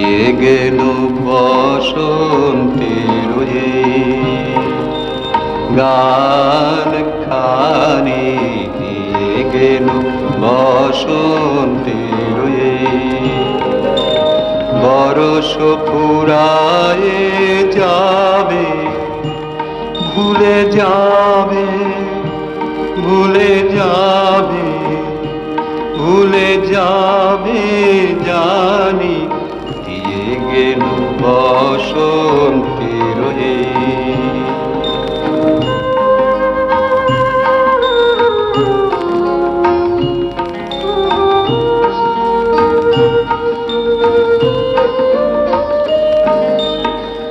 হারিয়ে গেল বসন্তের গান খানি দিয়ে গেল বসন্তের বরস পুরায়ে যাবে, ভুলে যাবে ভুলে যাবে ভুলে যাবে যা বসন্তের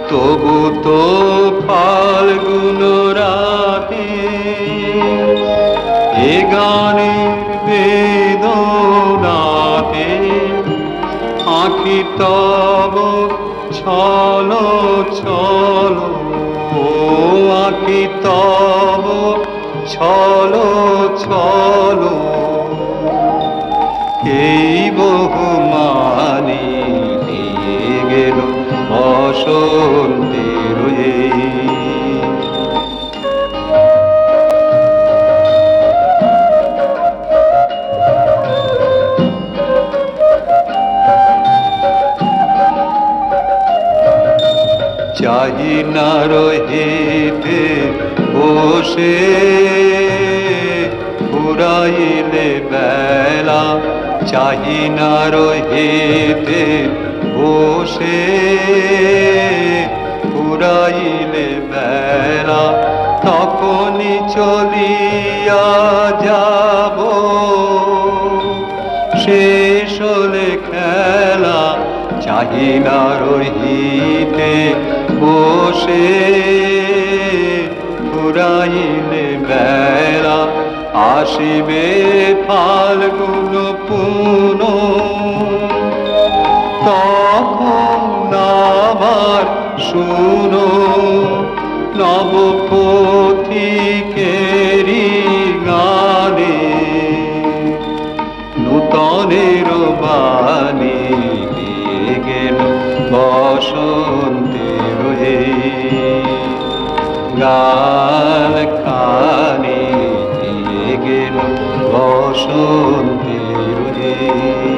তবু তো ফাল্গুন রাতে এ গানের বেদনাতে আঁখি তব ছল চলো আঁকি তব। চলো চলো এই বহুমানি দিয়ে গেল বসন্তের চাহি না রহিতে বসে পুরাইলে বেলা, চাহি না রহিতে বসে পুরাইলে বেলা, তখনই চলিয়া যাব। শেষ হলে খেলা, চাহি না রহিতে বসে ফুরাইলে বেলা আসিবে ফাল্গুন পুন। তখন আবার শুনো, নবপথিকেরি গানে, নূতনের বাণী দিয়ে গেল বসন গান কানে গেল বসন্তের রে